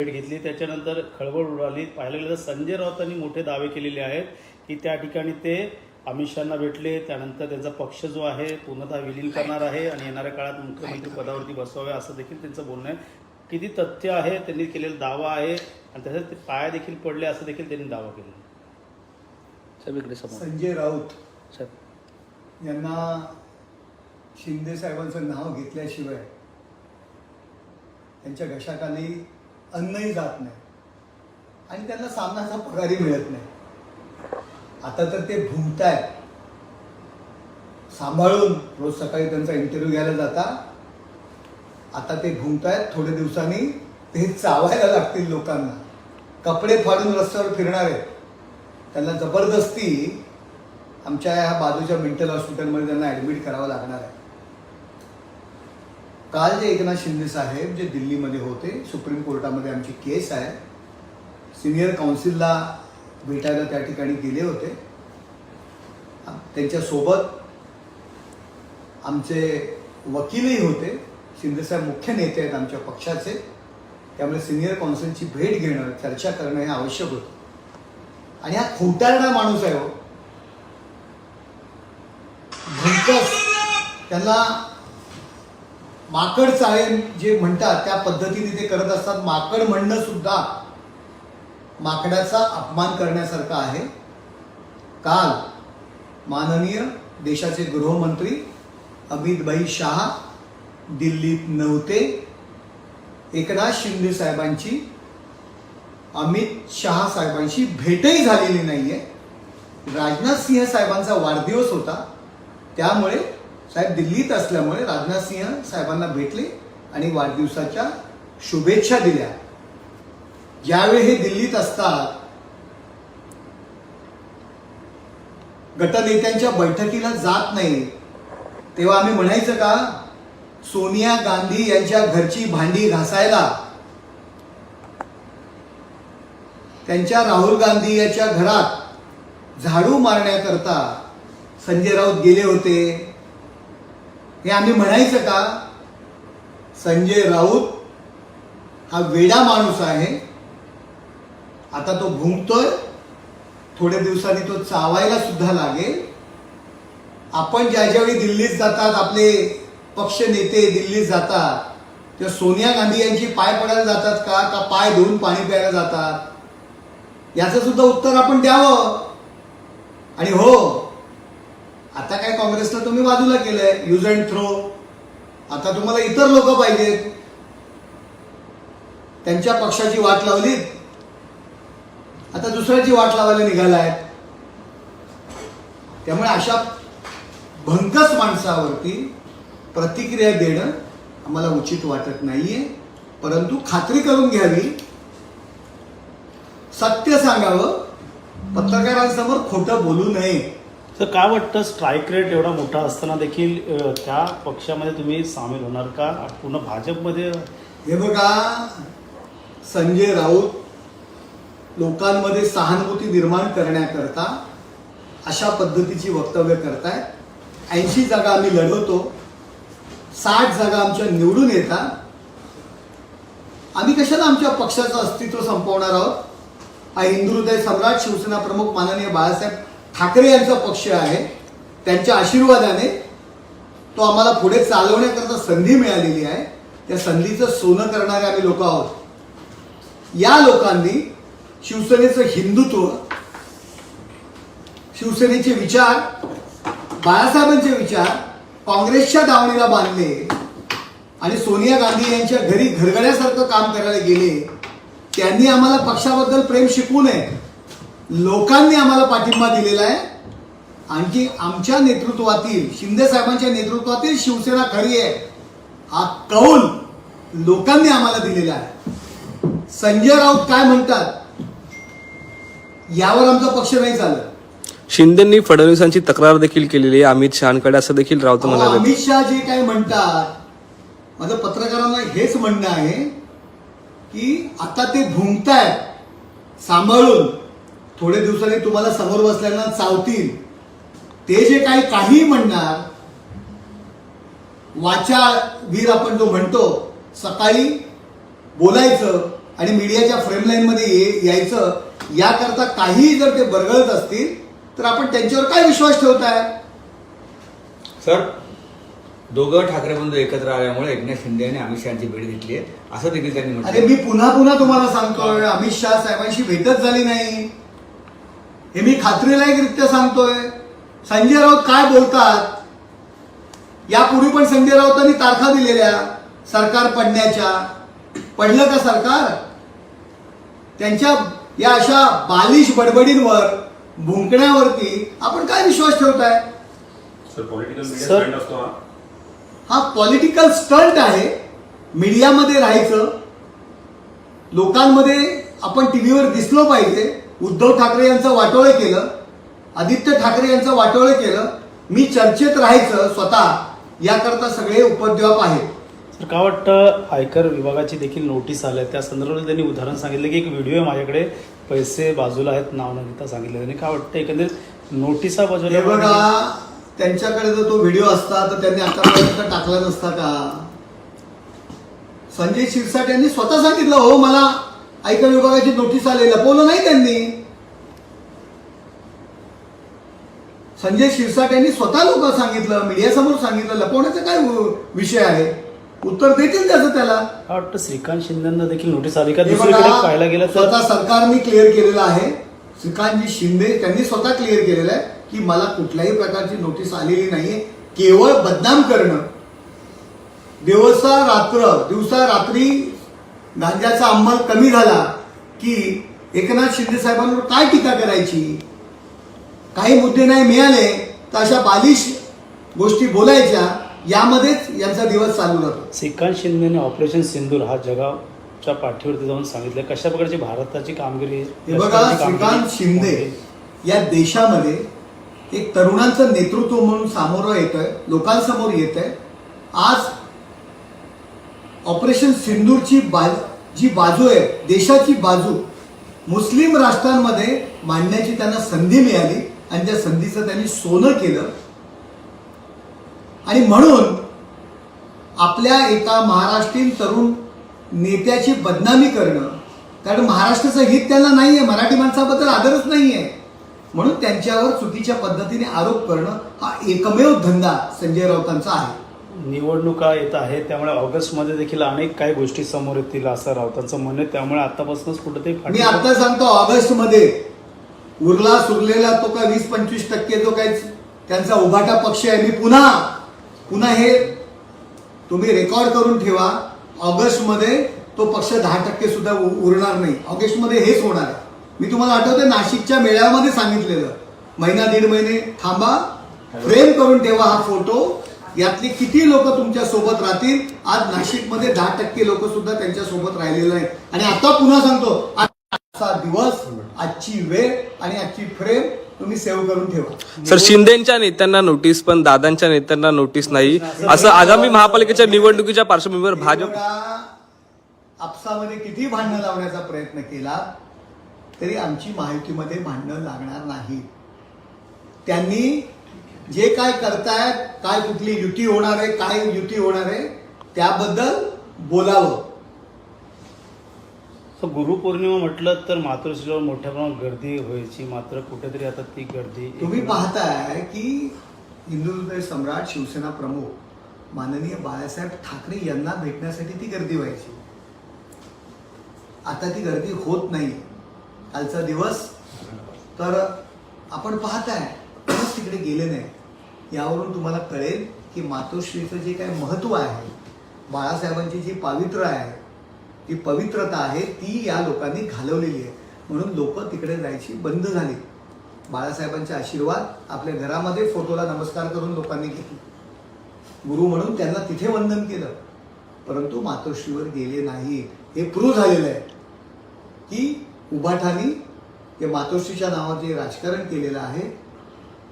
भेट घेतली. त्याच्यानंतर खळबळ उडाली. पाहायला गेलं तर संजय राऊतांनी मोठे दावे केलेले आहेत की त्या ठिकाणी ते अमित शहाना भेटले. त्यानंतर त्यांचा पक्ष जो आहे पूर्णतः विलीन करणार आहे आणि येणाऱ्या काळात मुख्यमंत्री पदावरती बसवावे असं देखील त्यांचं बोलणं आहे. किती तथ्य आहे त्यांनी केलेला दावा आहे आणि त्याच्यात ते पाया देखील पडले असं देखील त्यांनी दावा केला संजय राऊत. साहेब. यांना शिंदे साहेबांचं नाव घेतल्याशिवाय त्यांच्या घशाखाली अन्नही जात नाही. आणि त्यांना सामनाचा पगारही मिळत नाही. आता तर ते भुंकतायत. सांभाळून रोज सकाळी त्यांचा इंटरव्ह्यू घ्यायला जाता. आता ते घुमतायत थोड्या दिवसांनी ते चावायला लागतील लोकांना. कपडे फाडून रस्त्यावर फिरणार. आहेत त्यांना जबरदस्ती आमच्या ह्या बाजूच्या मेंटल हॉस्पिटलमध्ये त्यांना ऍडमिट करावं लागणार आहे. काल जे एकनाथ शिंदे साहेब जे दिल्लीमध्ये होते सुप्रीम कोर्टामध्ये आमची केस आहे सिनियर काउन्सिलला भेटायला त्या ठिकाणी गेले होते. त्यांच्यासोबत आमचे वकीलही होते. शिंदेसाहेब मुख्य नेते आहेत आमच्या पक्षाचे. त्यामुळे सिनियर काउन्सिलची भेट घेणं चर्चा करणं हे आवश्यक होतं. आणि हा खोटारडा माणूस आहे हो. त्यांना माकड चाळे जे म्हणतात त्या पद्धतीने ते करत असतात. माकड म्हणणं सुद्धा माकडाचा अपमान करण्यासारखं आहे. काल माननीय देशाचे गृहमंत्री अमितभाई शहा दिल्लीत नव्हते. एकनाथ शिंदे साहेबांची अमित शहा साहेबांशी भेटही झालेली नाहीये. राजनाथ सिंह साहेबांचा वाढदिवस होता. त्यामुळे साहेब दिल्लीत असल्यामुळे राजनाथ सिंह साहेबांना भेटले आणि वाढदिवसाच्या शुभेच्छा दिल्या. ज्यावेळी हे दिल्लीत असतात गटनेत्यांच्या बैठकीला जात नाही. तेव्हा आम्ही म्हणायचं का? सोनिया गांधी यांच्या घरची भांडी घासायला. त्यांच्या राहुल गांधी यांच्या घरात झाडू मारण्याकरता संजय राऊत गेले होते. हे आम्ही म्हणायचं का संजय राऊत हा वेडा माणूस आहे. आता तो भुंकतोय थोड्या दिवसांनी तो चावायला सुद्धा लागेल. आपण ज्या ज्यावेळी दिल्लीत जातात आपले पक्ष नेते दिल्लीत जातात तेव्हा सोनिया गांधी यांची पाय पडायला जातात का का पाय धुवून पाणी प्यायला जातात? याचं सुद्धा उत्तर आपण द्यावं. आणि हो आता काय काँग्रेसला तुम्ही बाजूला केलंय युज अँड थ्रो आता तुम्हाला इतर लोक पाहिजेत. त्यांच्या पक्षाची वाट लावलीत आता दुसऱ्याची वाट लावायला निघालाय. त्यामुळे अशा भंकस माणसावरती प्रतिक्रिया देणं आम्हाला उचित वाटत नाहीये. परंतु खात्री करून घ्यावी. सत्य सांगावं. पत्रकारांसमोर खोटं बोलू नये. तर काय वाटतं? स्ट्राईक रेट एवढा मोठा असताना देखील त्या पक्षामध्ये तुम्ही सामील होणार का? पुन्हा भाजपमध्ये? हे बघा संजय राऊत लोकांमध्ये सहानुभूती निर्माण करण्याकरता अशा पद्धतीची वक्तव्य करतायत. ऐंशी जागा आम्ही लढवतो साठ जागा आमच्या निवडून येतात. आम्ही कशाला आमच्या पक्षाचं अस्तित्व संपवणार आहोत? हा हिंदू हृदय सम्राट शिवसेना प्रमुख माननीय बाळासाहेब ठाकरे यांचा पक्ष आहे त्यांच्या आशीर्वादाने तो आम्हाला पुढे चालवण्याकरता संधी मिळालेली आहे. त्या संधीचं सोनं करणारे आम्ही लोक आहोत. या लोकांनी शिवसेनेचं हिंदुत्व शिवसेनेचे विचार बाळासाहेबांचे विचार काँग्रेसच्या दावणीला बांधले आणि सोनिया गांधी यांच्या घरी घरगड्यासारखं काम करायला गेले त्यांनी आम्हाला पक्षाबद्दल प्रेम शिकवू नये. लोकांनी आम्हाला पाठिंबा दिलेला आहे. आणखी आमच्या नेतृत्वातील शिंदे साहेबांच्या नेतृत्वातील शिवसेना खरी आहे. हा कौल लोकांनी आम्हाला दिलेला आहे. संजय राऊत काय म्हणतात? यावर आमचा पक्ष नाही चालत. शिंदेंनी फडणवीसांची तक्रार देखील केलेली आहे. अमित शहाकडे असं देखील राऊत म्हणाले. अमित शहा जे काय म्हणतात माझं पत्रकारांना हेच म्हणणं आहे की आता ते भुंकतायत सांभाळून. थोडे दिवसांनी तुम्हाला समोर बसल्यानं चावतील. ते जे काही काही म्हणणार वाचा वीर आपण जो म्हणतो सकाळी बोलायचं आणि मीडियाच्या फ्रेमलाईनमध्ये ये यायचं याकरता काहीही जर ते बरगळत असतील तर आपण त्यांच्यावर काय विश्वास ठेवताय? सर दोघं ठाकरे बंधू एकत्र आल्यामुळे एकनाथ शिंदे आणि अमित शहाची भेट घेतली आहे. असं देखील त्यांनी अरे मी पुन्हा पुन्हा तुम्हाला सांगतोय अमित शहा साहेबांशी भेटच झाली नाही. हे मी खात्रीलायकरित्या सांगतोय. संजय राऊत काय बोलतात? यापूर्वी पण संजय राऊतांनी तारखा दिलेल्या सरकार पडण्याच्या. पडलं का सरकार? त्यांच्या या अशा बालिश बडबडींवर भुंकण्यावरती आपण काय विश्वास ठेवताय? हा. हा पॉलिटिकल स्टंट आहे. मीडियामध्ये राहायचं. लोकांमध्ये आपण टीव्हीवर दिसलो पाहिजे. उद्धव ठाकरे यांचं वाटोळे केलं आदित्य ठाकरे यांचं वाटोळे केलं मी चर्चेत राहायचं स्वतः याकरता सगळे उपद्व्याप आहेत. तर का वाटतं आयकर विभागाची देखील नोटीस आल्या? त्या संदर्भात त्यांनी उदाहरण सांगितलं की एक व्हिडिओ आहे माझ्याकडे पैसे बाजूला आहेत नाव न घेता सांगितलं त्यांनी. काय वाटतं एकंदरीत नोटिसा बाजूला बघा त्यांच्याकडे जर तो व्हिडिओ असता तर त्यांनी आतापर्यंत टाकला नसता का? संजय शिरसाट यांनी स्वतः सांगितलं हो मला आयकर विभागाची नोटीस आली लपवलं नाही त्यांनी. संजय शिरसाट यांनी स्वतः लोक सांगितलं मीडियासमोर सांगितलं. लपवण्याचा काय विषय आहे? उत्तर देतील त्याचं त्याला. श्रीकांत शिंदेना देखील नोटीस आली का? पाहायला गेलं स्वतः सरकारने क्लिअर केलेलं आहे. श्रीकांतजी शिंदे त्यांनी स्वतः क्लिअर केलेलं आहे की मला कुठल्याही प्रकारची नोटीस आलेली नाहीये. केवळ बदनाम करणं. दिवसा रात्र दिवसा रात्री गांजाचा अंमल कमी झाला की एकनाथ शिंदे साहेबांवर काय टीका करायची? काही मुद्दे नाही मिळाले तर अशा बालिश गोष्टी बोलायच्या यामध्येच यांचा दिवस चालू राहतो. श्रीकांत शिंदेने ऑपरेशन सिंदूर हा जगाच्या पाठीवरती जाऊन सांगितलं. कशा प्रकारची भारताची कामगिरी हे बघा श्रीकांत शिंदे. या देशामध्ये एक तरुणांचं नेतृत्व म्हणून सामोरं येत आहे लोकांसमोर येत आहे आज ऑपरेशन सिंदूरची बाज जी बाजू आहे देशाची बाजू मुस्लिम राष्ट्रांमध्ये मांडण्याची त्यांना संधी मिळाली आणि त्या संधीचं त्यांनी सोनं केलं. आणि म्हणून आपल्या एका महाराष्ट्रीयन तरुण नेत्याची बदनामी करणं कारण महाराष्ट्राचं हित त्यांना नाहीये मराठी माणसाबद्दल आदरच नाही आहे म्हणून त्यांच्यावर चुकीच्या पद्धतीने आरोप करणं हा एकमेव धंदा संजय राऊतांचा आहे. निवडणुका येत आहे त्यामुळे ऑगस्टमध्ये देखील अनेक काही गोष्टी समोर येतील असं राऊतांचं म्हणणं त्यामुळे आतापासूनच कुठेतरी मी आता सांगतो ऑगस्टमध्ये उरला सुरलेला तो काय वीस पंचवीस टक्के जो काही त्यांचा उभाटा पक्ष आहे मी पुन्हा पुन्हा हे तुम्ही रेकॉर्ड करून ठेवा ऑगस्टमध्ये तो पक्ष दहा टक्के सुद्धा उरणार नाही. ऑगस्टमध्ये हेच होणार आहे. मी तुम्हाला आठवते नाशिकच्या मेळाव्यामध्ये सांगितलेलं महिना दीड महिने थांबा फ्रेम करून ठेवा हा फोटो यातली किती लोक तुमच्यासोबत राहतील? आज नाशिकमध्ये दहा टक्के लोक सुद्धा त्यांच्यासोबत राहिलेले आहेत. आणि आता पुन्हा सांगतो आजचा दिवस आजची वेळ आणि आजची फ्रेम तुम्ही सेव्ह करून ठेवा. सर शिंदेच्या नेत्यांना नोटीस पण दादांच्या नेत्यांना नोटीस नाही. असं आगामी महापालिकेच्या निवडणुकीच्या पार्श्वभूमीवर भाजप आपसामध्ये किती भांडणं लावण्याचा प्रयत्न केला तरी आमची माहितीमध्ये भांडणं लागणार नाही. त्यांनी जे काय करतायत काय कुठली युती होणार आहे काय युती होणार आहे त्याबद्दल बोलावं. तर गुरुपौर्णिमा म्हटलं तर मातृश्रीवर मोठ्या प्रमाणात गर्दी व्हायची. मात्र कुठेतरी आता ती गर्दी तुम्ही पाहताय की हिंदू हृदय सम्राट शिवसेना प्रमुख माननीय बाळासाहेब ठाकरे यांना भेटण्यासाठी ती गर्दी व्हायची. आता ती गर्दी होत नाही. कालचा दिवस तर आपण पाहताय तिकडे गेले नाही. यावरून तुम्हाला कळेल की मातोश्रीचं जे काही महत्त्व आहे बाळासाहेबांची जी पावित्र्य आहे ती पवित्रता आहे ती या लोकांनी घालवलेली आहे. म्हणून लोक तिकडे जायची बंद झाली. बाळासाहेबांचे आशीर्वाद आपल्या घरामध्ये फोटोला नमस्कार करून लोकांनी घेतले. गुरु म्हणून त्यांना तिथे वंदन केलं. परंतु मातोश्रीवर गेले नाही. हे प्रूव्ह झालेलं आहे. की उभाठानी या मातोश्रीच्या नावाचे जे राजकारण केलेलं आहे.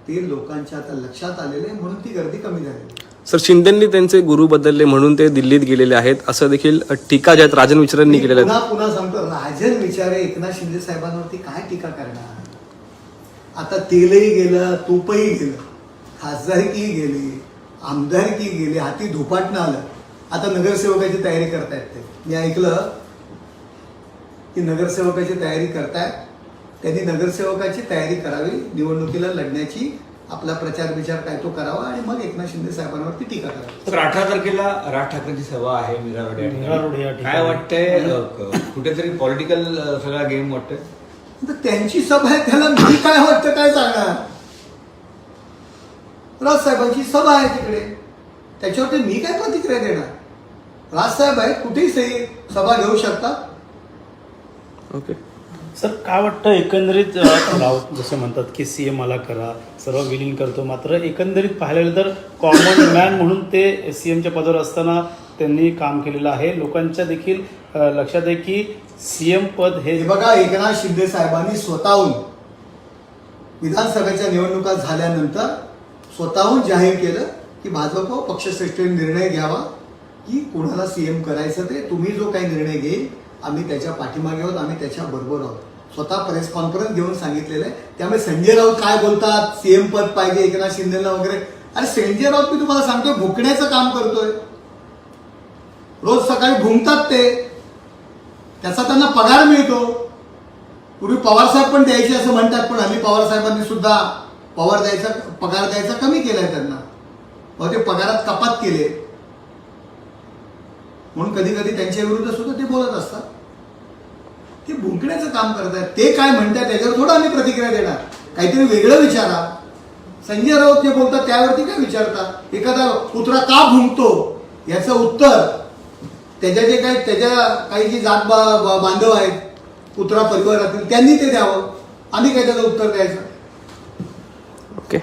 ते लोकांच्या आता लक्षात आलेलं म्हणून ती गर्दी कमी झालेली आहे. सर शिंदेंनी त्यांचे गुरु बदलले म्हणून ते दिल्लीत गेलेले आहेत. असं देखील टीका ज्या आहेत राजन विचारांनी केलेल्या पुन्हा आहेत पुन्हा सांगतो राजन विचारे एकनाथ शिंदे साहेबांवरती काय टीका करणार? आता तेलही गेलं तूपही गेलं खासदारकीही गेली आमदारकी गेली हाती धुपाटणं आलं. आता नगरसेवकाची तयारी करतायत ते. मी ऐकलं की नगरसेवकाची तयारी करतायत त्यांनी नगरसेवकाची तयारी करावी निवडणुकीला लढण्याची आपला प्रचार विचार काय तो करावा आणि मग एकनाथ शिंदे साहेबांवरती टीका करावी. तर अठरा तारखेला राज ठाकरेंची सभा आहे मीरा रोड या ठिकाणी. मीरा रोड या ठिकाणी. काय वाटतंय अ, कुठेतरी पॉलिटिकल सगळा गेम वाटतोय? तर त्यांची सभा आहे त्याला मी काय वाटतं काय सांगणार? राजसाहेबांची सभा आहे तिकडे. त्याच्यावरती मी काय प्रतिक्रिया देणार? राजसाहेब आहेत कुठेही सही सभा घेऊ शकतात. ओके. सर काय वाटतं एकंदरीत राऊत जसे म्हणतात की सी एम मला करा सर्व विलीन करतो. मात्र एकंदरीत पाहायला गेलं तर कॉमन मॅन म्हणून ते सी एमच्या पदावर असताना त्यांनी काम केलेलं आहे. लोकांच्या देखील अ, लक्षात आहे की सी एम पद हे हे बघा एकनाथ शिंदे साहेबांनी स्वतःहून विधानसभेच्या निवडणुका झाल्यानंतर स्वतःहून जाहीर केलं की भाजप पक्षश्रेष्ठीने निर्णय घ्यावा की कुणाला सीएम करायचं ते तुम्ही जो काही निर्णय घेईल आम्ही त्याच्या पाठीमागे आहोत आम्ही त्याच्या बरोबर आहोत. स्वतः प्रेस कॉन्फरन्स घेऊन सांगितलेलं आहे. त्यामुळे संजय राऊत काय बोलतात? सीएम पद पाहिजे एकनाथ शिंदेला वगैरे. अरे संजय राऊत मी तुम्हाला सांगतोय भुकण्याचं काम करतोय. रोज सकाळी भुंकतात ते. त्याचा त्यांना पगार मिळतो. पूर्वी पवार साहेब पण द्यायचे असं म्हणतात पण आम्ही पवार साहेबांनी सुद्धा पवार द्यायचा पगार द्यायचा कमी केलाय त्यांना. मग ते पगारात कपात केले. म्हणून कधी कधी त्यांच्या विरुद्ध सुद्धा ते बोलत असतात. ते भुंकण्याचं काम करतात ते काय म्हणतात त्याच्यावर थोडं आम्ही प्रतिक्रिया देणार. काहीतरी वेगळं विचारा. संजय राऊत जे बोलतात त्यावरती काय विचारतात एखादा कुत्रा का भुंकतो? याचं उत्तर त्याच्या जे काही त्याच्या काही जी जात बा- बांधव आहेत कुत्रा परिवारातील त्यांनी ते द्यावं. आम्ही काय त्याचं उत्तर द्यायचं? ओके